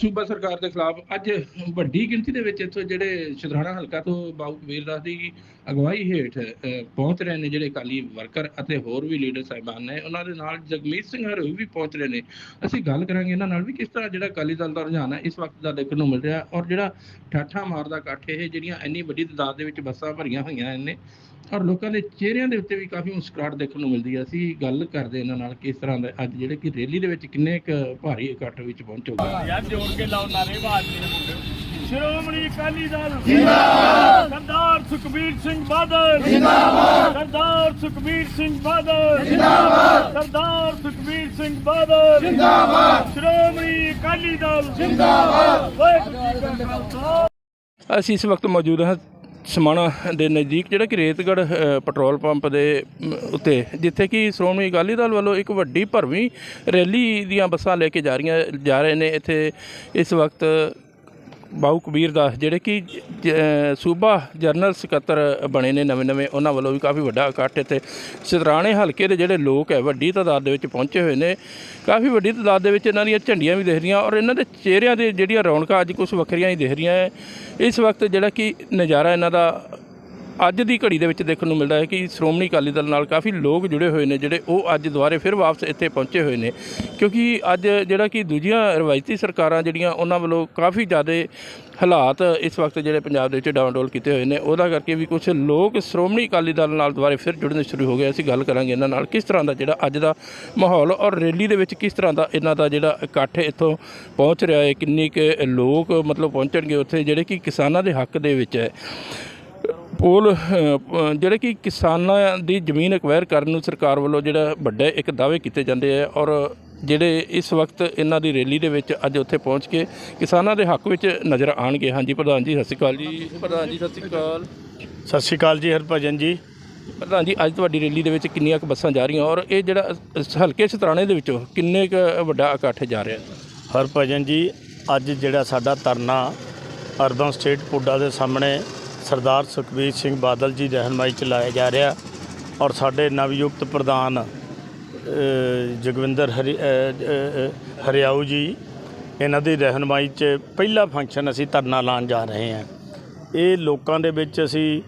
ਸੂਬਾ ਸਰਕਾਰ ਦੇ ਖਿਲਾਫ ਅੱਜ ਵੱਡੀ ਗਿਣਤੀ ਦੇ ਵਿੱਚ ਇੱਥੋਂ ਜਿਹੜੇ ਸ਼ਦਰਾਣਾ ਹਲਕਾ ਤੋਂ ਬਾਬੂ ਕਬੀਰ ਦਾਸ ਦੀ ਅਗਵਾਈ ਹੇਠ ਪਹੁੰਚ ਰਹੇ ਨੇ ਜਿਹੜੇ ਅਕਾਲੀ ਵਰਕਰ ਅਤੇ ਹੋਰ ਵੀ ਲੀਡਰ ਸਾਹਿਬਾਨ ਨੇ। ਉਹਨਾਂ ਦੇ ਨਾਲ ਜਗਮੀਤ ਸਿੰਘ ਹਰੋਈ ਵੀ ਪਹੁੰਚ ਰਹੇ ਨੇ। ਅਸੀਂ ਗੱਲ ਕਰਾਂਗੇ ਇਹਨਾਂ ਨਾਲ ਵੀ ਕਿਸ ਤਰ੍ਹਾਂ ਜਿਹੜਾ ਅਕਾਲੀ ਦਲ ਦਾ ਰੁਝਾਨ ਹੈ, ਇਸ ਵਕਤ ਦਾ ਦੇਖਣ ਨੂੰ ਮਿਲ ਰਿਹਾ ਔਰ ਜਿਹੜਾ ਠਾਠਾ ਮਾਰਦਾ ਇਕੱਠ ਇਹ ਜਿਹੜੀਆਂ ਇੰਨੀ ਵੱਡੀ ਤਾਦਾਦ ਦੇ ਵਿੱਚ ਬੱਸਾਂ ਭਰੀਆਂ ਹੋਈਆਂ ਨੇ ਔਰ ਲੋਕਾਂ ਦੇ ਚਿਹਰਿਆਂ ਦੇ ਉੱਤੇ ਵੀ ਕਾਫੀ ਮੁਸਕਰਾਹਟ ਦੇਖਣ ਨੂੰ ਮਿਲਦੀ ਹੈ। ਅਸੀਂ ਗੱਲ ਕਰਦੇ ਇਹਨਾਂ ਨਾਲ ਕਿਸ ਤਰ੍ਹਾਂ ਦਾ ਅੱਜ ਜਿਹੜੇ ਕਿ ਰੈਲੀ ਦੇ ਵਿੱਚ ਕਿੰਨੇ ਕੁ ਭਾਰੀ ਇਕੱਠ ਵਿੱਚ ਪਹੁੰਚੋਗੇ। ਕੇ ਲਾਓ ਸ਼੍ਰੋਮਣੀ ਅਕਾਲੀ ਦਲ। ਜਿੰਦਾਬਾਦ। ਸਰਦਾਰ ਸੁਖਬੀਰ ਸਿੰਘ ਬਾਦਲ। ਜਿੰਦਾਬਾਦ। ਸਰਦਾਰ ਸੁਖਬੀਰ ਸਿੰਘ ਬਾਦਲ। ਜਿੰਦਾਬਾਦ। ਸਰਦਾਰ ਸੁਖਬੀਰ ਸਿੰਘ ਬਾਦਲ। ਜਿੰਦਾਬਾਦ। ਸ਼੍ਰੋਮਣੀ ਅਕਾਲੀ ਦਲ। ਜਿੰਦਾਬਾਦ। ਵਾਹਿਗੁਰੂ ਜੀ ਕਾ ਖਾਲਸਾ। ਅਸੀਂ ਇਸ ਵਕਤ ਮੌਜੂਦ ਹਾਂ ਸਮਾਣਾ ਦੇ ਨਜ਼ਦੀਕ ਜਿਹੜਾ ਕਿ ਰੇਤਗੜ੍ਹ ਪੈਟਰੋਲ ਪੰਪ ਦੇ ਉੱਤੇ, ਜਿੱਥੇ ਕਿ ਸ਼੍ਰੋਮਣੀ ਅਕਾਲੀ ਦਲ ਵੱਲੋਂ ਇੱਕ ਵੱਡੀ ਭਰਵੀਂ ਰੈਲੀ ਦੀਆਂ ਬੱਸਾਂ ਲੈ ਕੇ ਜਾ ਰਹੀਆਂ, ਜਾ ਰਹੇ ਨੇ ਇੱਥੇ ਇਸ ਵਕਤ ਬਾਊ ਕਬੀਰ ਦਾਸ ਜਿਹੜੇ ਕਿ ਜ- ਸੂਬਾ ਜਨਰਲ ਸਕੱਤਰ ਬਣੇ ਨੇ ਨਵੇਂ ਨਵੇਂ, ਉਹਨਾਂ ਵੱਲੋਂ ਵੀ ਕਾਫੀ ਵੱਡਾ ਇਕੱਠ ਇੱਥੇ। ਸਤਰਾਣੇ ਹਲਕੇ ਦੇ ਜਿਹੜੇ ਲੋਕ ਹੈ, ਵੱਡੀ ਤਾਦਾਦ ਦੇ ਵਿੱਚ ਪਹੁੰਚੇ ਹੋਏ ਨੇ। ਕਾਫੀ ਵੱਡੀ ਤਾਦਾਦ ਦੇ ਵਿੱਚ ਇਹਨਾਂ ਦੀਆਂ ਝੰਡੀਆਂ ਵੀ ਦਿਖ ਰਹੀਆਂ ਔਰ ਇਹਨਾਂ ਦੇ ਚਿਹਰਿਆਂ ਦੇ ਜਿਹੜੀਆਂ ਰੌਣਕਾਂ ਅੱਜ ਕੁਝ ਵੱਖਰੀਆਂ ਹੀ ਦਿਖ ਰਹੀਆਂ ਹੈ। ਇਸ ਵਕਤ ਜਿਹੜਾ ਕਿ ਨਜ਼ਾਰਾ ਇਹਨਾਂ ਦਾ ਅੱਜ ਦੀ ਘੜੀ ਦੇ ਵਿੱਚ ਦੇਖਣ ਨੂੰ ਮਿਲਦਾ ਹੈ ਕਿ ਸ਼੍ਰੋਮਣੀ ਅਕਾਲੀ ਦਲ ਨਾਲ ਕਾਫੀ ਲੋਕ ਜੁੜੇ ਹੋਏ ਨੇ, ਜਿਹੜੇ ਉਹ ਅੱਜ ਦੁਬਾਰੇ ਫਿਰ ਵਾਪਸ ਇੱਥੇ ਪਹੁੰਚੇ ਹੋਏ ਨੇ। ਕਿਉਂਕਿ ਅੱਜ ਜਿਹੜਾ ਕਿ ਦੂਜੀਆਂ ਰਵਾਇਤੀ ਸਰਕਾਰਾਂ ਜਿਹੜੀਆਂ, ਉਹਨਾਂ ਵੱਲੋਂ ਕਾਫੀ ਜ਼ਿਆਦਾ ਹਾਲਾਤ ਇਸ ਵਕਤ ਜਿਹੜੇ ਪੰਜਾਬ ਦੇ ਵਿੱਚ ਡਾਊਨਡੋਲ ਕੀਤੇ ਹੋਏ ਨੇ। ਉਹਦਾ ਕਰਕੇ ਵੀ ਕੁਝ ਲੋਕ ਸ਼੍ਰੋਮਣੀ ਅਕਾਲੀ ਦਲ ਨਾਲ ਦੁਬਾਰੇ ਫਿਰ ਜੁੜਨੇ ਸ਼ੁਰੂ ਹੋ ਗਏ। ਅਸੀਂ ਗੱਲ ਕਰਾਂਗੇ ਇਹਨਾਂ ਨਾਲ ਕਿਸ ਤਰ੍ਹਾਂ ਦਾ ਜਿਹੜਾ ਅੱਜ ਦਾ ਮਾਹੌਲ ਔਰ ਰੈਲੀ ਦੇ ਵਿੱਚ ਕਿਸ ਤਰ੍ਹਾਂ ਦਾ ਇਹਨਾਂ ਦਾ ਜਿਹੜਾ ਇਕੱਠ ਇੱਥੋਂ ਪਹੁੰਚ ਰਿਹਾ ਹੈ, ਕਿੰਨੇ ਕੁ ਲੋਕ ਮਤਲਬ ਪਹੁੰਚਣਗੇ ਉੱਥੇ, ਜਿਹੜੇ ਕਿ ਕਿਸਾਨਾਂ ਦੇ ਹੱਕ ਦੇ ਵਿੱਚ ਹੈ। ਪੋਲ ਜਿਹੜੇ ਕਿ ਕਿਸਾਨਾਂ ਦੀ ਜ਼ਮੀਨ ਐਕਵਾਇਰ ਕਰਨ ਨੂੰ ਸਰਕਾਰ ਵੱਲੋਂ ਜਿਹੜਾ ਵੱਡੇ ਇੱਕ ਦਾਅਵੇ ਕੀਤੇ ਜਾਂਦੇ ਆ ਔਰ ਜਿਹੜੇ ਇਸ ਵਕਤ ਇਹਨਾਂ ਦੀ ਰੈਲੀ ਦੇ ਵਿੱਚ ਅੱਜ ਉੱਥੇ ਪਹੁੰਚ ਕੇ ਕਿਸਾਨਾਂ ਦੇ ਹੱਕ ਵਿੱਚ ਨਜ਼ਰ ਆਣਗੇ ਹਾਂਜੀ ਪ੍ਰਧਾਨ ਜੀ ਸਤਿ ਸ਼੍ਰੀ ਅਕਾਲ ਜੀ। ਪ੍ਰਧਾਨ ਜੀ ਸਤਿ ਸ਼੍ਰੀ ਅਕਾਲ। ਸਤਿ ਸ਼੍ਰੀ ਅਕਾਲ ਜੀ ਹਰਭਜਨ ਜੀ। ਪ੍ਰਧਾਨ ਜੀ ਅੱਜ ਤੁਹਾਡੀ ਰੈਲੀ ਦੇ ਵਿੱਚ ਕਿੰਨੀਆਂ ਕੁ ਬੱਸਾਂ ਜਾ ਰਹੀਆਂ ਔਰ ਇਹ ਜਿਹੜਾ ਹਲਕੇ ਸਤਰਾਣੇ ਦੇ ਵਿੱਚੋਂ ਕਿੰਨੇ ਕੁ ਵੱਡਾ ਇਕੱਠ ਜਾ ਰਿਹਾ? ਹਰਭਜਨ ਜੀ ਅੱਜ ਜਿਹੜਾ ਸਾਡਾ ਧਰਨਾ ਅਰਬਨ ਸਟੇਟ ਪੁੱਡਾ ਦੇ ਸਾਹਮਣੇ ਸਰਦਾਰ ਸੁਖਬੀਰ ਸਿੰਘ ਬਾਦਲ ਜੀ ਦੀ ਰਹਿਨਮਾਈ ਚ ਲਾਇਆ ਜਾ ਰਿਹਾ ਔਰ ਸਾਡੇ ਨਵਯੁਕਤ ਪ੍ਰਧਾਨ ਜਗਵਿੰਦਰ ਹਰੀ ਹਰਿਆਊ ਜੀ, ਇਹਨਾਂ ਦੀ ਰਹਿਨਮਾਈ ਚ ਪਹਿਲਾ ਫੰਕਸ਼ਨ ਅਸੀਂ ਧਰਨਾ ਲਾਉਣ ਜਾ ਰਹੇ ਹਾਂ। ਇਹ ਲੋਕਾਂ ਦੇ ਵਿੱਚ ਅਸੀਂ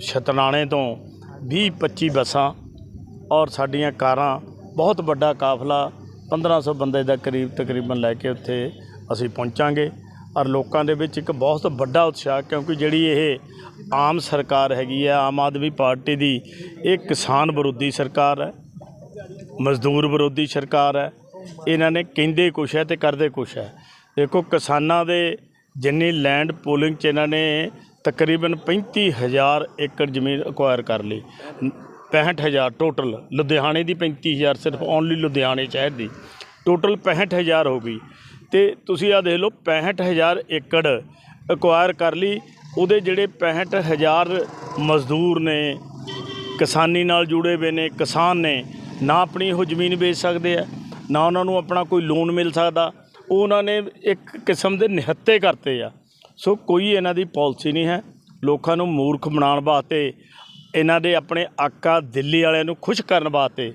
ਸ਼ਤਨਾਣੇ ਤੋਂ 20 25 ਬੱਸਾਂ ਔਰ ਸਾਡੀਆਂ ਕਾਰਾਂ, ਬਹੁਤ ਵੱਡਾ ਕਾਫਲਾ 1500 ਬੰਦੇ ਦਾ ਕਰੀਬ ਤਕਰੀਬਨ ਲੈ ਕੇ ਉੱਥੇ ਅਸੀਂ ਪਹੁੰਚਾਂਗੇ। ਔਰ ਲੋਕਾਂ ਦੇ ਵਿੱਚ ਇੱਕ ਬਹੁਤ ਵੱਡਾ ਉਤਸ਼ਾਹ, ਕਿਉਂਕਿ ਜਿਹੜੀ ਇਹ ਆਮ ਸਰਕਾਰ ਹੈਗੀ ਹੈ ਆਮ ਆਦਮੀ ਪਾਰਟੀ ਦੀ, ਇਹ ਕਿਸਾਨ ਵਿਰੋਧੀ ਸਰਕਾਰ ਹੈ, ਮਜ਼ਦੂਰ ਵਿਰੋਧੀ ਸਰਕਾਰ ਹੈ, ਇਹਨਾਂ ਨੇ ਕਹਿੰਦੇ ਕੁਛ ਹੈ ਤੇ ਕਰਦੇ ਕੁਛ ਹੈ। ਦੇਖੋ, ਕਿਸਾਨਾਂ ਦੇ ਜਿੰਨੀ ਲੈਂਡ ਪੋਲਿੰਗ ਚ ਇਹਨਾਂ ਨੇ ਤਕਰੀਬਨ 35000 ਏਕੜ ਜ਼ਮੀਨ ਅਕਵਾਇਰ ਕਰ ਲਈ। 65000 ਟੋਟਲ ਲੁਧਿਆਣੇ ਦੀ 35000 ਸਿਰਫ ਓਨਲੀ ਲੁਧਿਆਣੇ ਸ਼ਹਿਰ ਦੀ। ਟੋਟਲ 65000 ਹੋ ਗਈ। ਤੇ ਤੁਸੀਂ ਆ ਦੇਖ ਲਓ 65000 ਏਕੜ ਅਕਵਾਇਰ ਕਰ ਲਈ। ਉਹਦੇ ਜਿਹੜੇ 65000 ਮਜ਼ਦੂਰ ਨੇ, ਕਿਸਾਨੀ ਨਾਲ ਜੁੜੇ ਹੋਏ ਨੇ, ਕਿਸਾਨ ਨੇ, ਨਾ ਆਪਣੀ ਉਹ ਜ਼ਮੀਨ ਵੇਚ ਸਕਦੇ ਆ, ਨਾ ਉਹਨਾਂ ਨੂੰ ਆਪਣਾ ਕੋਈ ਲੋਨ ਮਿਲ ਸਕਦਾ। ਉਹ ਉਹਨਾਂ ਨੇ ਇੱਕ ਕਿਸਮ ਦੇ ਨਿਹੱਤੇ ਕਰਤੇ ਆ। ਸੋ ਕੋਈ ਇਹਨਾਂ ਦੀ ਪਾਲਿਸੀ ਨਹੀਂ ਹੈ। ਲੋਕਾਂ ਨੂੰ ਮੂਰਖ ਬਣਾਉਣ ਵਾਸਤੇ, ਇਹਨਾਂ ਦੇ ਆਪਣੇ ਆਕਾ ਦਿੱਲੀ ਵਾਲਿਆਂ ਨੂੰ ਖੁਸ਼ ਕਰਨ ਵਾਸਤੇ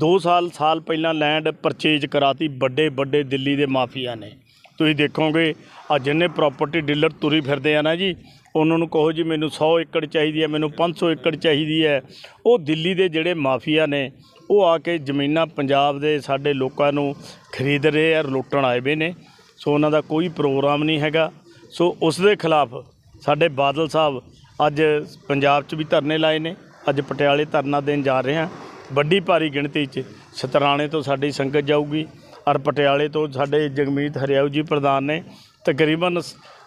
2 ਸਾਲ ਸਾਲ ਪਹਿਲਾਂ ਲੈਂਡ ਪਰਚੇਜ ਕਰਾਤੀ ਵੱਡੇ ਵੱਡੇ ਦਿੱਲੀ ਦੇ ਮਾਫੀਆ ਨੇ। ਤੁਸੀਂ ਦੇਖੋਗੇ ਆ ਜਿੰਨੇ ਪ੍ਰਾਪਰਟੀ ਡੀਲਰ ਤੁਰੀ ਫਿਰਦੇ ਆ ਨਾ ਜੀ, ਉਹਨਾਂ ਨੂੰ ਕਹੋ ਜੀ, ਮੈਨੂੰ 100 ਏਕੜ ਚਾਹੀਦੀ ਹੈ, ਮੈਨੂੰ 500 ਏਕੜ ਚਾਹੀਦੀ ਹੈ। ਉਹ ਦਿੱਲੀ ਦੇ ਜਿਹੜੇ ਮਾਫੀਆ ਨੇ, ਉਹ ਆ ਕੇ ਜ਼ਮੀਨਾਂ ਪੰਜਾਬ ਦੇ ਸਾਡੇ ਲੋਕਾਂ ਨੂੰ ਖਰੀਦ ਰਹੇ ਆ, ਲੁੱਟਣ ਆਏ ਵੇ ਨੇ। ਸੋ ਉਹਨਾਂ ਦਾ ਕੋਈ ਪ੍ਰੋਗਰਾਮ ਨਹੀਂ ਹੈਗਾ। ਸੋ ਉਸ ਦੇ ਖਿਲਾਫ ਸਾਡੇ ਬਾਦਲ ਸਾਹਿਬ ਅੱਜ ਪੰਜਾਬ 'ਚ ਵੀ ਧਰਨੇ ਲਾਏ ਨੇ। ਅੱਜ ਪਟਿਆਲੇ ਧਰਨਾ ਦੇਣ ਜਾ ਰਹੇ ਹਾਂ ਵੱਡੀ ਭਾਰੀ ਗਿਣਤੀ 'ਚ ਸਤਰਾਣੇ ਤੋਂ ਸਾਡੀ ਸੰਗਤ ਜਾਊਗੀ ਔਰ ਪਟਿਆਲੇ ਤੋਂ ਸਾਡੇ ਜਗਮੀਤ ਹਰਿਆਊ ਜੀ ਪ੍ਰਧਾਨ ਨੇ ਤਕਰੀਬਨ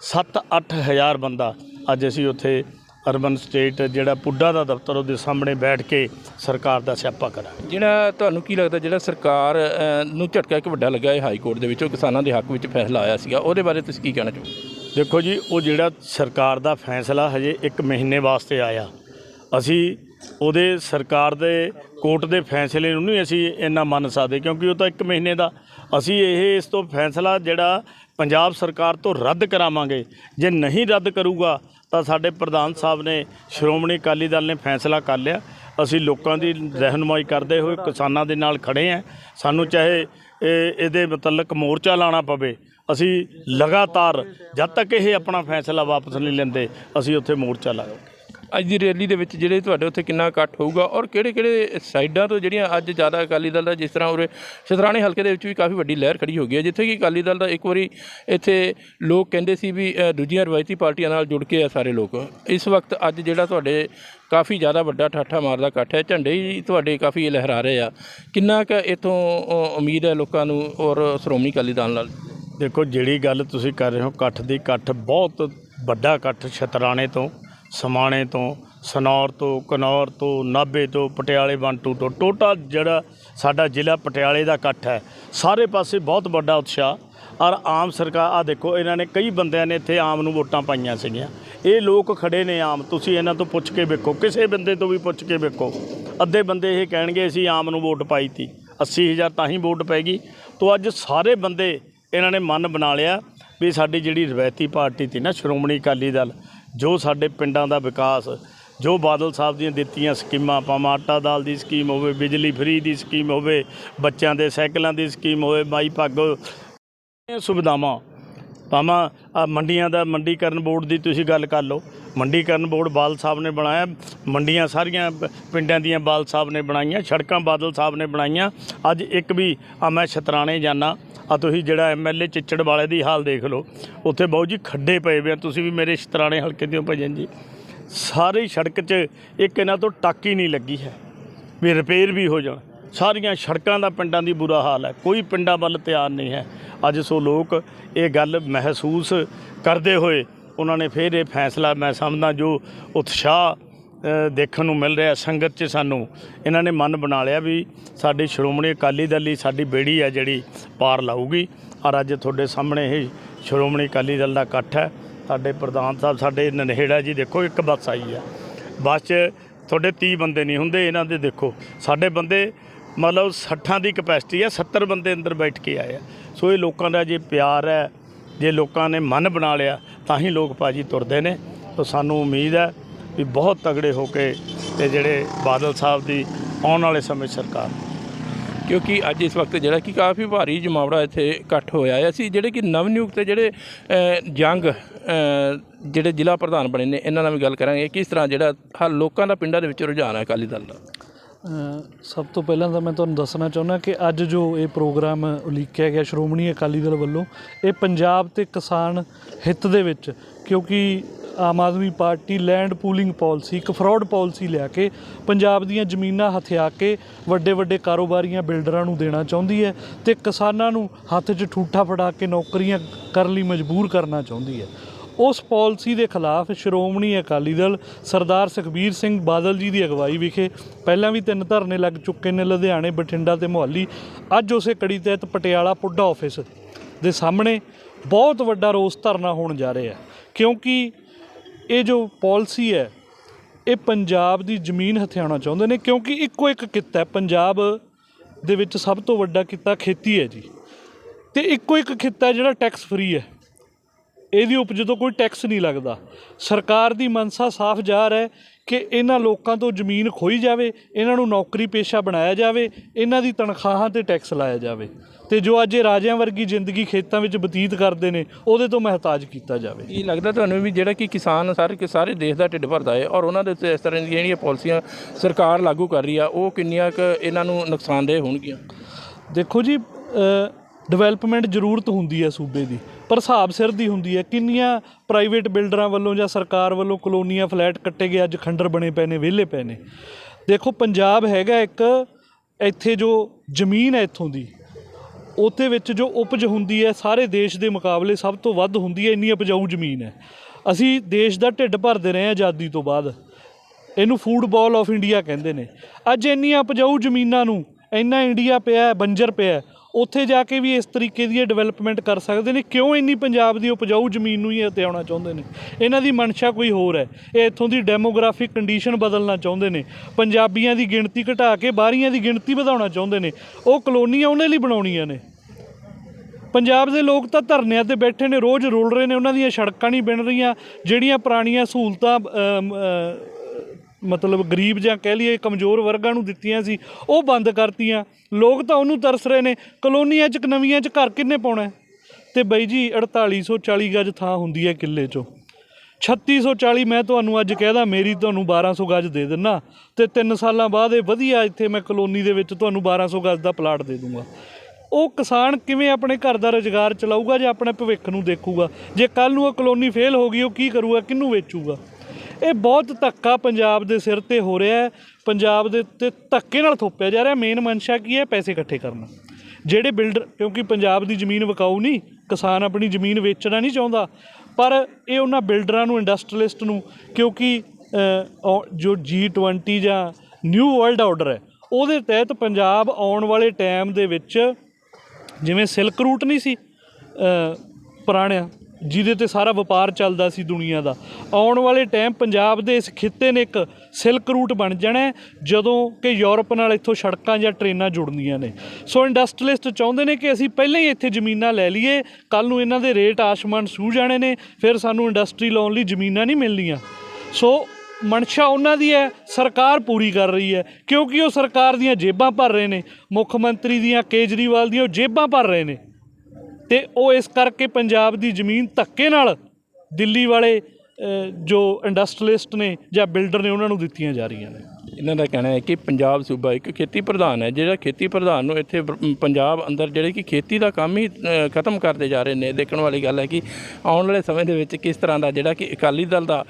7-8 ਹਜ਼ਾਰ ਬੰਦਾ ਅੱਜ ਅਸੀਂ ਉੱਥੇ ਅਰਬਨ ਸਟੇਟ ਜਿਹੜਾ ਪੁੱਡਾ ਦਾ ਦਫ਼ਤਰ ਉਹਦੇ ਸਾਹਮਣੇ ਬੈਠ ਕੇ ਸਰਕਾਰ ਦਾ ਸਿਆਪਾ ਕਰਾਂਗੇ। ਜਿਹੜਾ ਤੁਹਾਨੂੰ ਕੀ ਲੱਗਦਾ ਜਿਹੜਾ ਸਰਕਾਰ ਨੂੰ ਝਟਕਾ ਇੱਕ ਵੱਡਾ ਲੱਗਾ ਹੈ ਹਾਈ ਕੋਰਟ ਦੇ ਵਿੱਚ ਉਹ ਕਿਸਾਨਾਂ ਦੇ ਹੱਕ ਵਿੱਚ ਫੈਸਲਾ ਆਇਆ ਸੀਗਾ ਉਹਦੇ ਬਾਰੇ ਤੁਸੀਂ ਕੀ ਕਹਿਣਾ ਚਾਹੋਗੇ? ਦੇਖੋ ਜੀ ਉਹ ਜਿਹੜਾ ਸਰਕਾਰ ਦਾ ਫੈਸਲਾ ਹਜੇ 1 ਮਹੀਨੇ ਵਾਸਤੇ ਆਇਆ। ਅਸੀਂ ਉਹਦੇ ਸਰਕਾਰ ਦੇ ਕੋਰਟ ਦੇ ਫੈਸਲੇ ਨੂੰ ਨਹੀਂ ਅਸੀਂ ਇੰਨਾ ਮੰਨ ਸਕਦੇ, ਕਿਉਂਕਿ ਉਹ ਤਾਂ 1 ਮਹੀਨੇ ਦਾ। ਅਸੀਂ ਇਹ, ਇਸ ਤੋਂ ਫੈਸਲਾ ਜਿਹੜਾ ਪੰਜਾਬ ਸਰਕਾਰ ਤੋਂ ਰੱਦ ਕਰਾਵਾਂਗੇ। ਜੇ ਨਹੀਂ ਰੱਦ ਕਰੂਗਾ, ਤਾਂ ਸਾਡੇ ਪ੍ਰਧਾਨ ਸਾਹਿਬ ਨੇ, ਸ਼੍ਰੋਮਣੀ ਅਕਾਲੀ ਦਲ ਨੇ ਫੈਸਲਾ ਕਰ ਲਿਆ। ਅਸੀਂ ਲੋਕਾਂ ਦੀ ਰਹਿਨੁਮਾਈ ਕਰਦੇ ਹੋਏ ਕਿਸਾਨਾਂ ਦੇ ਨਾਲ ਖੜੇ ਹਾਂ। ਸਾਨੂੰ ਚਾਹੇ ਇਹ, ਇਹਦੇ ਮੁਤਲਕ ਮੋਰਚਾ ਲਾਣਾ ਪਵੇ, ਅਸੀਂ ਲਗਾਤਾਰ ਜਦ ਤੱਕ ਇਹ ਆਪਣਾ ਫੈਸਲਾ ਵਾਪਸ ਨਹੀਂ ਲੈਂਦੇ, ਅਸੀਂ ਉੱਥੇ ਮੋਰਚਾ ਲਾਵਾਂਗੇ। ਅੱਜ ਦੀ ਰੈਲੀ ਦੇ ਵਿੱਚ ਜਿਹੜੇ ਤੁਹਾਡੇ ਉੱਥੇ ਕਿੰਨਾ ਇਕੱਠ ਹੋਊਗਾ ਔਰ ਕਿਹੜੇ ਕਿਹੜੇ ਸਾਈਡਾਂ ਤੋਂ ਜਿਹੜੀਆਂ ਅੱਜ ਜ਼ਿਆਦਾ ਅਕਾਲੀ ਦਲ ਦਾ ਜਿਸ ਤਰ੍ਹਾਂ ਉਰੇ ਸ਼ਤਰਾਣੇ ਹਲਕੇ ਦੇ ਵਿੱਚ ਵੀ ਕਾਫੀ ਵੱਡੀ ਲਹਿਰ ਖੜੀ ਹੋ ਗਈ ਹੈ, ਜਿੱਥੇ ਕਿ ਅਕਾਲੀ ਦਲ ਦਾ ਇੱਕ ਵਾਰੀ ਇੱਥੇ ਲੋਕ ਕਹਿੰਦੇ ਸੀ ਵੀ ਦੂਜੀਆਂ ਰਵਾਇਤੀ ਪਾਰਟੀਆਂ ਨਾਲ ਜੁੜ ਕੇ ਆ ਸਾਰੇ ਲੋਕ। ਇਸ ਵਕਤ ਅੱਜ ਜਿਹੜਾ ਤੁਹਾਡੇ ਕਾਫੀ ਜ਼ਿਆਦਾ ਵੱਡਾ ਠਾਠਾ ਮਾਰਦਾ ਇਕੱਠ ਹੈ, ਝੰਡੇ ਹੀ ਤੁਹਾਡੇ ਕਾਫੀ ਲਹਿਰਾ ਰਹੇ ਆ। ਕਿੰਨਾ ਕੁ ਇਥੋਂ ਉਮੀਦ ਹੈ ਲੋਕਾਂ ਨੂੰ ਔਰ ਸ਼੍ਰੋਮਣੀ ਅਕਾਲੀ ਦਲ ਨਾਲ? ਦੇਖੋ, ਜਿਹੜੀ ਗੱਲ ਤੁਸੀਂ ਕਰ ਰਹੇ ਹੋ, ਇਕੱਠ ਦੀ ਇਕੱਠ ਬਹੁਤ ਵੱਡਾ ਇਕੱਠ ਛਤਰਾਣੇ ਤੋਂ ਸਮਾਣੇ ਤੋਂ, ਸਨੌਰ ਤੋਂ, ਕਨੌਰ ਤੋਂ, ਨਾਭੇ ਤੋਂ, ਪਟਿਆਲੇ ਬੰਟੂ ਤੋਂ। ਟੋਟਲ ਜਿਹੜਾ ਸਾਡਾ ਜ਼ਿਲ੍ਹਾ ਪਟਿਆਲੇ ਦਾ ਇਕੱਠ ਹੈ। ਸਾਰੇ ਪਾਸੇ ਬਹੁਤ ਵੱਡਾ ਉਤਸ਼ਾਹ। ਔਰ ਆਮ ਸਰਕਾਰ ਆ ਦੇਖੋ, ਇਹਨਾਂ ਨੇ ਕਈ ਬੰਦਿਆਂ ਨੇ ਇੱਥੇ ਆਮ ਨੂੰ ਵੋਟਾਂ ਪਾਈਆਂ ਸੀਗੀਆਂ। ਇਹ ਲੋਕ ਖੜੇ ਨੇ ਆਮ। ਤੁਸੀਂ ਇਹਨਾਂ ਤੋਂ ਪੁੱਛ ਕੇ ਵੇਖੋ। ਕਿਸੇ ਬੰਦੇ ਤੋਂ ਵੀ ਪੁੱਛ ਕੇ ਵੇਖੋ। ਅੱਧੇ ਬੰਦੇ ਇਹ ਕਹਿਣਗੇ, ਅਸੀਂ ਆਮ ਨੂੰ ਵੋਟ ਪਾਈ ਤੀ। 80000 ਤਾਂ ਹੀ ਵੋਟ ਪੈਗੀ ਤੋਂ ਅੱਜ ਸਾਰੇ ਬੰਦੇ ਇਹਨਾਂ ਨੇ ਮਨ ਬਣਾ ਲਿਆ ਵੀ ਸਾਡੀ ਜਿਹੜੀ ਰਵਾਇਤੀ ਪਾਰਟੀ ਤੀ ਨਾ, ਸ਼੍ਰੋਮਣੀ ਅਕਾਲੀ ਦਲ ਜੋ ਸਾਡੇ ਪਿੰਡਾਂ ਦਾ ਵਿਕਾਸ, ਜੋ ਬਾਦਲ ਸਾਹਿਬ ਦੀਆਂ ਦਿੱਤੀਆਂ ਸਕੀਮਾਂ, ਭਾਵੇਂ ਆਟਾ ਦਾਲ ਦੀ ਸਕੀਮ ਹੋਵੇ, ਬਿਜਲੀ ਫਰੀ ਦੀ ਸਕੀਮ ਹੋਵੇ, ਬੱਚਿਆਂ ਦੇ ਸਾਈਕਲਾਂ ਦੀ ਸਕੀਮ ਹੋਵੇ ਮਾਈ ਭਾਗੋ ਇਹ ਸੁਵਿਧਾਵਾਂ, ਭਾਵੇਂ ਮੰਡੀਆਂ ਦਾ, ਮੰਡੀਕਰਨ ਬੋਰਡ ਦੀ ਤੁਸੀਂ ਗੱਲ ਕਰ ਲਓ, ਮੰਡੀਕਰਨ ਬੋਰਡ ਬਾਦਲ ਸਾਹਿਬ ਨੇ ਬਣਾਇਆ, ਮੰਡੀਆਂ ਸਾਰੀਆਂ ਪਿੰਡਾਂ ਦੀਆਂ ਬਾਲ ਸਾਹਿਬ ਨੇ ਬਣਾਈਆਂ, ਸੜਕਾਂ ਬਾਦਲ ਸਾਹਿਬ ਨੇ ਬਣਾਈਆਂ, ਅੱਜ ਇੱਕ ਵੀ ਆ ਮੈਂ ਛਤਰਾਣੇ ਜਾਣਾ ਆ ਤੁਸੀਂ ਜਿਹੜਾ ਐਮਐਲਏ ਚਿੱਚੜ ਵਾਲੇ ਦੀ ਹਾਲ ਦੇਖ ਲਓ। ਉੱਥੇ ਬਹੁਤ ਜੀ ਖੱਡੇ ਪਏ ਵੇ ਆ। ਤੁਸੀਂ ਵੀ ਮੇਰੇ ਛਤਰਾਣੇ ਹਲਕੇ ਦੇ ਭਜਨ ਜੀ। ਸਾਰੀ ਸੜਕ 'ਚ ਇੱਕ ਇਹਨਾਂ ਤੋਂ ਟਾਕੀ ਨਹੀਂ ਲੱਗੀ ਹੈ ਵੀ ਰਿਪੇਅਰ ਵੀ ਹੋ ਜਾਣ। ਸਾਰੀਆਂ ਸੜਕਾਂ ਦਾ ਪਿੰਡਾਂ ਦੀ ਬੁਰਾ ਹਾਲ ਹੈ। ਕੋਈ ਪਿੰਡਾਂ ਵੱਲ ਤਿਆਰ ਨਹੀਂ ਹੈ। ਅੱਜ ਸੋ ਲੋਕ ਇਹ ਗੱਲ ਮਹਿਸੂਸ ਕਰਦੇ ਹੋਏ ਉਹਨਾਂ ਨੇ ਫਿਰ ਇਹ ਫੈਸਲਾ ਮੈਂ ਸਮਝਦਾ ਜੋ ਉਤਸ਼ਾਹ ਦੇਖਣ ਨੂੰ ਮਿਲ ਰਿਹਾ, ਸੰਗਤ 'ਚ ਸਾਨੂੰ। ਇਹਨਾਂ ਨੇ ਮਨ ਬਣਾ ਲਿਆ ਵੀ ਸਾਡੀ ਸ਼੍ਰੋਮਣੀ ਅਕਾਲੀ ਦਲ ਹੀ ਸਾਡੀ ਬੇੜੀ ਹੈ ਜਿਹੜੀ ਪਾਰ ਲਾਊਗੀ। ਔਰ ਅੱਜ ਤੁਹਾਡੇ ਸਾਹਮਣੇ ਇਹ ਸ਼੍ਰੋਮਣੀ ਅਕਾਲੀ ਦਲ ਦਾ ਇਕੱਠ ਹੈ। ਸਾਡੇ ਪ੍ਰਧਾਨ ਸਾਹਿਬ, ਸਾਡੇ ਨਨਹੇੜਾ ਜੀ ਦੇਖੋ, ਇੱਕ ਬੱਸ ਆਈ ਆ। ਬੱਸ 'ਚ ਤੁਹਾਡੇ 30 ਬੰਦੇ ਨਹੀਂ ਹੁੰਦੇ, ਇਹਨਾਂ ਦੇ ਦੇਖੋ। ਸਾਡੇ ਬੰਦੇ ਮਤਲਬ 60 ਦੀ ਕਪੈਸਿਟੀ ਹੈ 70 ਬੰਦੇ ਅੰਦਰ ਬੈਠ ਕੇ ਆਏ ਆ। ਸੋ ਇਹ ਲੋਕਾਂ ਦਾ ਜੇ ਪਿਆਰ ਹੈ, ਜੇ ਲੋਕਾਂ ਨੇ ਮਨ ਬਣਾ ਲਿਆ, ਤਾਂ ਹੀ ਲੋਕ ਭਾਜੀ ਤੁਰਦੇ ਨੇ। ਸੋ ਸਾਨੂੰ ਉਮੀਦ ਹੈ ਵੀ ਬਹੁਤ ਤਗੜੇ ਹੋ ਕੇ ਤੇ ਜਿਹੜੇ ਬਾਦਲ ਸਾਹਿਬ ਦੀ ਆਉਣ ਵਾਲੇ ਸਮੇਂ ਸਰਕਾਰ ਕਿਉਂਕਿ ਅੱਜ ਇਸ ਵਕਤ ਜਿਹੜਾ ਕਿ ਕਾਫੀ ਭਾਰੀ ਜਮਾਵੜਾ ਇੱਥੇ ਇਕੱਠ ਹੋਇਆ ਹੈ। ਅਸੀਂ ਜਿਹੜੇ ਕਿ ਨਵ ਨਿਯੁਕਤ ਜਿਹੜੇ ਅ, ਜੰਗ ਜਿਹੜੇ ਜ਼ਿਲ੍ਹਾ ਪ੍ਰਧਾਨ ਬਣੇ ਨੇ ਇਹਨਾਂ ਨਾਲ ਵੀ ਗੱਲ ਕਰਾਂਗੇ ਕਿਸ ਤਰ੍ਹਾਂ ਜਿਹੜਾ ਹਰ ਲੋਕਾਂ ਦਾ ਪਿੰਡਾਂ ਦੇ ਵਿੱਚ ਰੁਝਾਨ ਹੈ ਅਕਾਲੀ ਦਲ ਦਾ। ਸਭ ਤੋਂ ਪਹਿਲਾਂ ਤਾਂ ਮੈਂ ਤੁਹਾਨੂੰ ਦੱਸਣਾ ਚਾਹੁੰਦਾ ਕਿ ਅੱਜ ਜੋ ਇਹ ਪ੍ਰੋਗਰਾਮ ਉਲੀਕਿਆ ਗਿਆ ਸ਼੍ਰੋਮਣੀ ਅਕਾਲੀ ਦਲ ਵੱਲੋਂ ਇਹ ਪੰਜਾਬ ਤੇ ਕਿਸਾਨ ਹਿੱਤ ਦੇ ਵਿੱਚ ਕਿਉਂਕਿ Aam Aadmi Party land pooling policy, ਇੱਕ ਫਰਾਡ ਪਾਲਿਸੀ ਲਿਆ ਕੇ ਪੰਜਾਬ ਦੀਆਂ ਜ਼ਮੀਨਾਂ ਹਥਿਆ ਕੇ ਵੱਡੇ ਵੱਡੇ ਕਾਰੋਬਾਰੀਆਂ ਬਿਲਡਰਾਂ ਨੂੰ ਦੇਣਾ ਚਾਹੁੰਦੀ ਹੈ ਤੇ ਕਿਸਾਨਾਂ ਨੂੰ ਹੱਥ 'ਚ ਠੂਠਾ ਫੜਾ ਕੇ ਨੌਕਰੀਆਂ ਕਰਨ ਲਈ ਮਜਬੂਰ ਕਰਨਾ ਚਾਹੁੰਦੀ ਹੈ। ਉਸ ਪਾਲਿਸੀ ਦੇ ਖਿਲਾਫ ਸ਼੍ਰੋਮਣੀ ਅਕਾਲੀ ਦਲ ਸਰਦਾਰ ਸੁਖਬੀਰ ਸਿੰਘ ਬਾਦਲ ਜੀ ਦੀ ਅਗਵਾਈ ਵਿਖੇ ਪਹਿਲਾਂ ਵੀ ਤਿੰਨ ਧਰਨੇ ਲੱਗ ਚੁੱਕੇ ਨੇ, ਲੁਧਿਆਣੇ, ਬਠਿੰਡਾ ਤੇ ਮੁਹੱਲੀ। ਅੱਜ ਉਸੇ ਕੜੀ ਤਹਿਤ ਪਟਿਆਲਾ ਪੁੱਡਾ ਆਫਿਸ ਦੇ ਸਾਹਮਣੇ ਬਹੁਤ ਵੱਡਾ ਰੋਸ ਧਰਨਾ ਹੋਣ ਜਾ ਰਿਹਾ ਕਿਉਂਕਿ ਇਹ ਜੋ ਪਾਲਿਸੀ ਹੈ, ਇਹ ਪੰਜਾਬ ਦੀ ਜ਼ਮੀਨ ਹਥਿਆਉਣਾ ਚਾਹੁੰਦੇ ਨੇ ਕਿਉਂਕਿ ਇੱਕੋ ਇੱਕ ਕਿੱਤਾ ਹੈ। ਪੰਜਾਬ ਦੇ ਵਿੱਚ ਸਭ ਤੋਂ ਵੱਡਾ ਕਿੱਤਾ ਖੇਤੀ ਹੈ ਜੀ। ਤੇ ਇੱਕੋ ਇੱਕ ਕਿੱਤਾ ਜਿਹੜਾ ਟੈਕਸ ਫਰੀ ਹੈ। ਇਹਦੀ ਉਪਜ ਜਦੋਂ ਕੋਈ ਟੈਕਸ ਨਹੀਂ ਲੱਗਦਾ। ਸਰਕਾਰ ਦੀ ਮਨਸਾ ਸਾਫ਼ ਜ਼ਾਹਰ ਹੈ ਕਿ ਇਹਨਾਂ ਲੋਕਾਂ ਤੋਂ ਜ਼ਮੀਨ ਖੋਈ ਜਾਵੇ ਇਹਨਾਂ ਨੂੰ ਨੌਕਰੀ ਪੇਸ਼ਾ ਬਣਾਇਆ ਜਾਵੇ ਇਹਨਾਂ ਦੀ ਤਨਖਾਹਾਂ ਤੇ ਟੈਕਸ ਲਾਇਆ ਜਾਵੇ ਤੇ ਜੋ ਅੱਜ ਇਹ ਰਾਜਿਆਂ ਵਰਗੀ ਜ਼ਿੰਦਗੀ ਖੇਤਾਂ ਵਿੱਚ ਬਤੀਤ ਕਰਦੇ ਨੇ ਉਹਦੇ ਤੋਂ ਮਹਤਾਜ ਕੀਤਾ ਜਾਵੇ। ਕੀ ਲੱਗਦਾ ਤੁਹਾਨੂੰ ਵੀ ਜਿਹੜਾ ਕਿ ਕਿਸਾਨ ਸਾਰੇ ਕਿ ਸਾਰੇ ਦੇਸ਼ ਦਾ ਢਿੱਡ ਭਰਦਾ ਹੈ ਔਰ ਉਹਨਾਂ ਦੇ ਉੱਤੇ ਇਸ ਤਰ੍ਹਾਂ ਦੀਆਂ ਜਿਹੜੀਆਂ ਪਾਲਿਸੀਆਂ ਸਰਕਾਰ ਲਾਗੂ ਕਰ ਰਹੀ ਆ ਉਹ ਕਿੰਨੀਆਂ ਕੁ ਇਹਨਾਂ ਨੂੰ ਨੁਕਸਾਨਦੇਹ ਹੋਣਗੀਆਂ? ਦੇਖੋ ਜੀ ਡਿਵੈਲਪਮੈਂਟ ਜ਼ਰੂਰਤ ਹੁੰਦੀ ਹੈ ਸੂਬੇ ਦੀ, ਪਰ ਹਿਸਾਬ ਸਿਰ ਦੀ ਹੁੰਦੀ ਹੈ। ਕਿੰਨੀਆਂ ਪ੍ਰਾਈਵੇਟ ਬਿਲਡਰਾਂ ਵੱਲੋਂ ਜਾਂ ਸਰਕਾਰ ਵੱਲੋਂ ਕਲੋਨੀਆਂ ਫਲੈਟ ਕੱਟੇ ਗਏ, ਅੱਜ ਖੰਡਰ ਬਣੇ ਪਏ ਨੇ, ਵਿਹਲੇ ਪਏ ਨੇ। ਦੇਖੋ, ਪੰਜਾਬ ਹੈਗਾ ਇੱਕ, ਇੱਥੇ ਜੋ ਜ਼ਮੀਨ ਹੈ ਇੱਥੋਂ ਦੀ ਉਹਦੇ ਵਿੱਚ ਜੋ ਉਪਜ ਹੁੰਦੀ ਹੈ, ਸਾਰੇ ਦੇਸ਼ ਦੇ ਮੁਕਾਬਲੇ ਸਭ ਤੋਂ ਵੱਧ ਹੁੰਦੀ ਹੈ, ਇੰਨੀ ਉਪਜਾਊ ਜ਼ਮੀਨ ਹੈ। ਅਸੀਂ ਦੇਸ਼ ਦਾ ਢਿੱਡ ਭਰਦੇ ਰਹੇ ਹਾਂ ਆਜ਼ਾਦੀ ਤੋਂ ਬਾਅਦ। ਇਹਨੂੰ ਫੂਡ ਫੂਡਬਾਲ ਆਫ ਇੰਡੀਆ ਕਹਿੰਦੇ ਨੇ। ਅੱਜ ਇੰਨੀਆਂ ਉਪਜਾਊ ਜ਼ਮੀਨਾਂ ਨੂੰ, ਇੰਨਾ ਇੰਡੀਆ ਪਿਆ ਬੰਜਰ ਪਿਆ ਉੱਥੇ ਜਾ ਕੇ ਵੀ ਇਸ ਤਰੀਕੇ ਦੀ ਡਿਵੈਲਪਮੈਂਟ ਕਰ ਸਕਦੇ ਨੇ। ਕਿਉਂ ਇੰਨੀ ਪੰਜਾਬ ਦੀ ਉਪਜਾਊ ਜ਼ਮੀਨ ਨੂੰ ਹੀ ਹਥਿਆਉਣਾ ਚਾਹੁੰਦੇ ਨੇ? ਇਹਨਾਂ ਦੀ ਮਨਸ਼ਾ ਕੋਈ ਹੋਰ ਹੈ। ਇਹ ਇੱਥੋਂ ਦੀ ਡੈਮੋਗ੍ਰਾਫਿਕ ਕੰਡੀਸ਼ਨ ਬਦਲਣਾ ਚਾਹੁੰਦੇ ਨੇ। ਪੰਜਾਬੀਆਂ ਦੀ ਗਿਣਤੀ ਘਟਾ ਕੇ ਬਾਹਰੀਆਂ ਦੀ ਗਿਣਤੀ ਵਧਾਉਣਾ ਚਾਹੁੰਦੇ ਨੇ। ਉਹ ਕਲੋਨੀਆਂ ਉਹਨਾਂ ਲਈ ਬਣਾਉਣੀਆਂ ਨੇ। ਪੰਜਾਬ ਦੇ ਲੋਕ ਤਾਂ ਧਰਨਿਆਂ ਤੇ ਬੈਠੇ ਨੇ, ਰੋਜ਼ ਰੁਲ ਰਹੇ ਨੇ, ਉਹਨਾਂ ਦੀਆਂ ਸੜਕਾਂ ਨਹੀਂ ਬਣ ਰਹੀਆਂ। ਜਿਹੜੀਆਂ ਪੁਰਾਣੀਆਂ ਸਹੂਲਤਾਂ ਮਤਲਬ ਗਰੀਬ ਜਾਂ ਕਹਿ ਲਈਏ ਕਮਜ਼ੋਰ ਵਰਗਾਂ ਨੂੰ ਦਿੱਤੀਆਂ ਸੀ, ਉਹ ਬੰਦ ਕਰਤੀਆਂ। ਲੋਕ ਤਾਂ ਉਹਨੂੰ ਤਰਸ ਰਹੇ ਨੇ, ਕਲੋਨੀਆਂ 'ਚ, ਨਵੀਆਂ 'ਚ ਘਰ ਕਿੰਨੇ ਪਾਉਣਾ ਹੈ? ਤੇ ਬਈ ਜੀ 4840 ਗਜ ਥਾਂ ਹੁੰਦੀ ਹੈ ਕਿੱਲੇ 'ਚੋਂ। 3640 ਮੈਂ ਤੁਹਾਨੂੰ ਅੱਜ ਕਹਿਦਾ ਮੇਰੀ ਤੁਹਾਨੂੰ 1200 ਗਜ ਦੇ ਦਿੰਨਾ। ਤੇ 3 ਸਾਲਾਂ ਬਾਅਦ ਇਹ ਵਧੀਆ ਇੱਥੇ ਮੈਂ ਕਲੋਨੀ ਦੇ ਵਿੱਚ ਤੁਹਾਨੂੰ 1200 ਗਜ ਦਾ ਪਲਾਟ ਦੇ ਦੂੰਗਾ। ਉਹ ਕਿਸਾਨ ਕਿਵੇਂ ਆਪਣੇ ਘਰ ਦਾ ਰੁਜ਼ਗਾਰ ਚਲਾਊਗਾ ਜੇ ਆਪਣੇ ਭਵਿੱਖ ਨੂੰ ਦੇਖੂਗਾ? ਜੇ ਕੱਲ ਨੂੰ ਉਹ ਕਲੋਨੀ ਫੇਲ ਹੋ ਗਈ, ਉਹ ਕੀ ਕਰੂਗਾ? ਕਿਹਨੂੰ ਵੇਚੂਗਾ? ਇਹ ਬਹੁਤ ਧੱਕਾ ਪੰਜਾਬ ਦੇ ਸਿਰ ਤੇ ਹੋ ਰਿਹਾ ਹੈ। ਪੰਜਾਬ ਦੇ ਉੱਤੇ ਧੱਕੇ ਨਾਲ ਥੋਪਿਆ ਜਾ ਰਿਹਾ। ਮੇਨ ਮਨਸ਼ਾ ਕੀ ਹੈ? ਪੈਸੇ ਇਕੱਠੇ ਕਰਨਾ। ਜਿਹੜੇ ਬਿਲਡਰ ਕਿਉਂਕਿ ਪੰਜਾਬ ਦੀ ਜ਼ਮੀਨ ਵਿਕਾਊ ਨਹੀਂ ਕਿਸਾਨ ਆਪਣੀ ਜ਼ਮੀਨ ਵੇਚਣਾ ਨਹੀਂ ਚਾਹੁੰਦਾ। ਪਰ ਇਹ ਉਹਨਾਂ ਬਿਲਡਰਾਂ ਨੂੰ ਇੰਡਸਟਰੀਲਿਸਟ ਨੂੰ ਕਿਉਂਕਿ ਅ, ਔ- ਜੋ G20 ਜਾਂ ਨਿਊ ਵਰਲਡ ਆਰਡਰ ਹੈ ਉਹਦੇ ਤਹਿਤ ਪੰਜਾਬ ਆਉਣ ਵਾਲੇ ਟਾਈਮ ਦੇ ਵਿੱਚ ਜਿਵੇਂ ਸਿਲਕ ਰੂਟ ਨਹੀਂ ਸੀ ਪੁਰਾਣਿਆ ਜਿਹਦੇ ਤੇ ਸਾਰਾ ਵਪਾਰ ਚੱਲਦਾ ਸੀ ਦੁਨੀਆ ਦਾ। ਆਉਣ ਵਾਲੇ ਟਾਈਮ ਪੰਜਾਬ ਦੇ ਇਸ ਖਿੱਤੇ ਨੇ ਇੱਕ ਸਿਲਕ ਰੂਟ ਬਣ ਜਾਣਾ ਜਦੋਂ ਕਿ ਯੂਰਪ ਨਾਲ ਇੱਥੋਂ ਸੜਕਾਂ ਜਾਂ ਟ੍ਰੇਨਾਂ ਜੁੜਨੀਆਂ ਨੇ। ਸੋ ਇੰਡਸਟਰੀਲਿਸਟ ਚਾਹੁੰਦੇ ਨੇ ਕਿ ਅਸੀਂ ਪਹਿਲਾਂ ਹੀ ਇੱਥੇ ਜ਼ਮੀਨਾਂ ਲੈ ਲਈਏ ਕੱਲ ਨੂੰ ਇਹਨਾਂ ਦੇ ਰੇਟ ਆਸਮਾਨ ਛੂ ਜਾਣੇ ਨੇ, ਫਿਰ ਸਾਨੂੰ ਇੰਡਸਟਰੀ ਲਾਉਣ ਲਈ ਜ਼ਮੀਨਾਂ ਨਹੀਂ ਮਿਲਣੀਆਂ। ਸੋ ਮਨਸ਼ਾ ਉਹਨਾਂ ਦੀ ਹੈ, ਸਰਕਾਰ ਪੂਰੀ ਕਰ ਰਹੀ ਹੈ, ਕਿਉਂਕਿ ਉਹ ਸਰਕਾਰ ਦੀਆਂ ਜੇਬਾਂ ਭਰ ਰਹੇ ਨੇ, ਮੁੱਖ ਮੰਤਰੀ ਦੀਆਂ ਕੇਜਰੀਵਾਲ ਦੀਆਂ ਉਹ ਜੇਬਾਂ ਭਰ ਰਹੇ ਨੇ। ਤੇ ਉਹ ਇਸ ਕਰਕੇ ਪੰਜਾਬ ਦੀ ਜ਼ਮੀਨ ਧੱਕੇ ਨਾਲ ਦਿੱਲੀ ਵਾਲੇ ਜੋ ਇੰਡਸਟਰੀਲਿਸਟ ਨੇ ਜਾਂ ਬਿਲਡਰ ਨੇ ਉਹਨਾਂ ਨੂੰ ਦਿੱਤੀਆਂ ਜਾ ਰਹੀਆਂ ਨੇ। ਇਹਨਾਂ ਦਾ ਕਹਿਣਾ ਹੈ ਕਿ ਪੰਜਾਬ ਸੂਬਾ ਇੱਕ ਖੇਤੀ ਪ੍ਰਧਾਨ ਹੈ, ਜਿਹੜਾ ਖੇਤੀ ਪ੍ਰਧਾਨ ਨੂੰ ਇੱਥੇ ਪੰਜਾਬ ਅੰਦਰ ਜਿਹੜੇ ਕਿ ਖੇਤੀ ਦਾ ਕੰਮ ਹੀ ਖਤਮ ਕਰਦੇ ਜਾ ਰਹੇ ਨੇ, ਦੇਖਣ ਵਾਲੀ ਗੱਲ ਹੈ ਕਿ ਆਉਣ ਵਾਲੇ ਸਮੇਂ ਦੇ ਵਿੱਚ ਕਿਸ ਤਰ੍ਹਾਂ ਦਾ ਜਿਹੜਾ ਕਿ ਅਕਾਲੀ ਦਲ ਦਾ